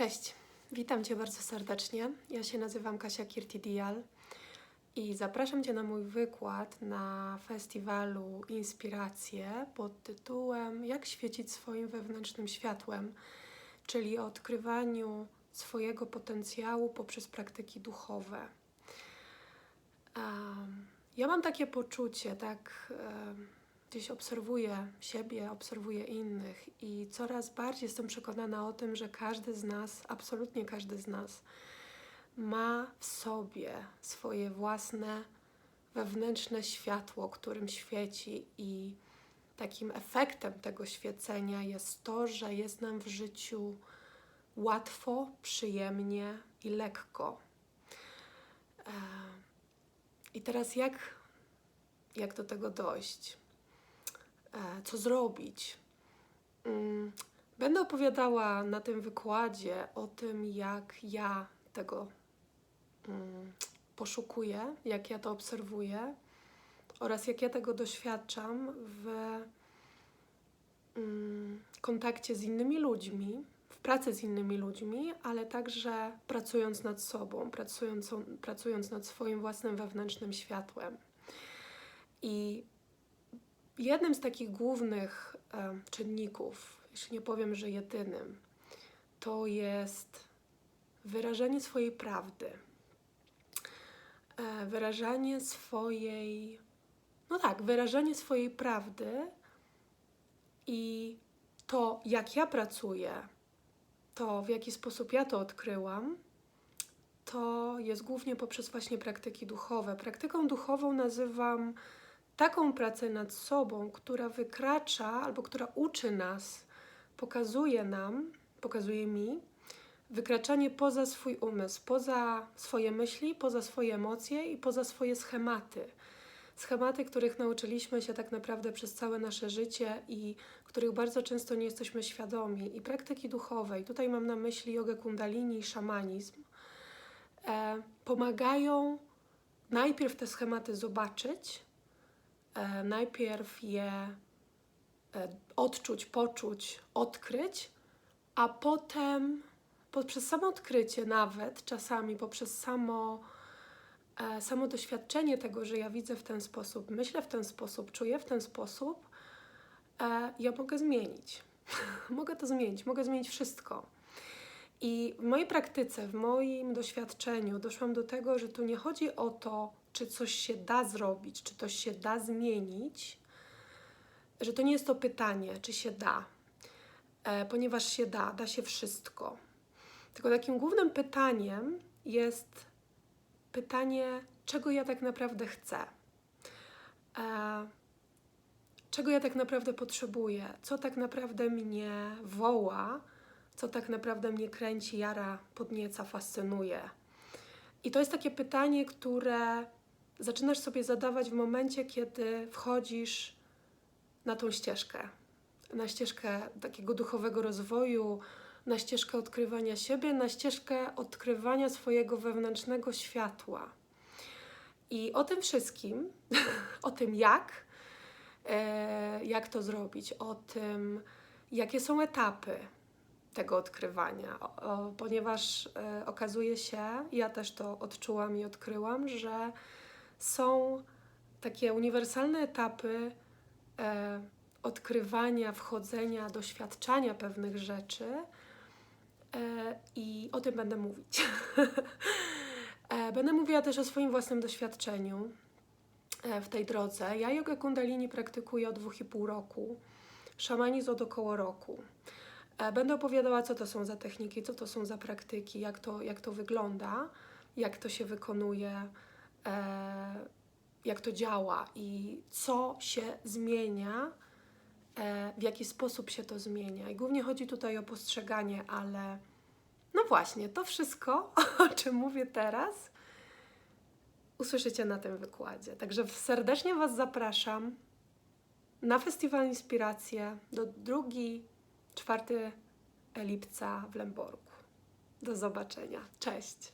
Cześć, witam Cię bardzo serdecznie. Ja się nazywam Kasia Kirti-Dial i zapraszam Cię na mój wykład na festiwalu Inspiracje pod tytułem Jak świecić swoim wewnętrznym światłem, czyli o odkrywaniu swojego potencjału poprzez praktyki duchowe. Um, ja mam takie poczucie, tak um, gdzieś obserwuję siebie, obserwuję innych i coraz bardziej jestem przekonana o tym, że każdy z nas, absolutnie każdy z nas, ma w sobie swoje własne wewnętrzne światło, którym świeci, i takim efektem tego świecenia jest to, że jest nam w życiu łatwo, przyjemnie i lekko. E, I teraz jak, jak do tego dojść? E, co zrobić. Mm, będę opowiadała na tym wykładzie o tym, jak ja tego mm, poszukuję, jak ja to obserwuję oraz jak ja tego doświadczam w mm, kontakcie z innymi ludźmi, w pracy z innymi ludźmi, ale także pracując nad sobą, pracując, pracując nad swoim własnym wewnętrznym światłem. I Jednym z takich głównych czynników, jeśli nie powiem, że jedynym, to jest wyrażenie swojej prawdy. E, wyrażanie swojej, no tak, wyrażenie swojej prawdy i to, jak ja pracuję, to w jaki sposób ja to odkryłam, to jest głównie poprzez właśnie praktyki duchowe. Praktyką duchową nazywam taką pracę nad sobą, która wykracza albo która uczy nas, pokazuje nam, pokazuje mi, wykraczanie poza swój umysł, poza swoje myśli, poza swoje emocje i poza swoje schematy. Schematy, których nauczyliśmy się tak naprawdę przez całe nasze życie i których bardzo często nie jesteśmy świadomi. I praktyki duchowe, i tutaj mam na myśli jogę kundalini i szamanizm, e, pomagają najpierw te schematy zobaczyć, najpierw je e, odczuć, poczuć, odkryć, a potem poprzez samo odkrycie nawet, czasami poprzez samo, e, samo doświadczenie tego, że ja widzę w ten sposób, myślę w ten sposób, czuję w ten sposób, e, ja mogę zmienić. mogę to zmienić, mogę zmienić wszystko. I w mojej praktyce, w moim doświadczeniu doszłam do tego, że tu nie chodzi o to, czy coś się da zrobić, czy coś się da zmienić, że to nie jest to pytanie, czy się da, e, ponieważ się da, da się wszystko. Tylko takim głównym pytaniem jest pytanie, czego ja tak naprawdę chcę. E, czego ja tak naprawdę potrzebuję, co tak naprawdę mnie woła, co tak naprawdę mnie kręci, jara, podnieca, fascynuje. I to jest takie pytanie, które zaczynasz sobie zadawać w momencie, kiedy wchodzisz na tą ścieżkę, na ścieżkę takiego duchowego rozwoju, na ścieżkę odkrywania siebie, na ścieżkę odkrywania swojego wewnętrznego światła. I o tym wszystkim, o tym jak, e, jak to zrobić, o tym, jakie są etapy tego odkrywania, o, o, ponieważ e, okazuje się, ja też to odczułam i odkryłam, że są takie uniwersalne etapy e, odkrywania, wchodzenia, doświadczania pewnych rzeczy e, i o tym będę mówić. będę mówiła też o swoim własnym doświadczeniu w tej drodze. Ja jogę kundalini praktykuję od dwóch i pół roku, szamanizm od około roku. E, będę opowiadała, co to są za techniki, co to są za praktyki, jak to, jak to wygląda, jak to się wykonuje, e, jak to działa i co się zmienia, e, w jaki sposób się to zmienia. I głównie chodzi tutaj o postrzeganie, ale no właśnie, to wszystko, o czym mówię teraz, usłyszycie na tym wykładzie. Także serdecznie Was zapraszam na Festiwal Inspiracje do 2-4 lipca w Lęborku. Do zobaczenia. Cześć!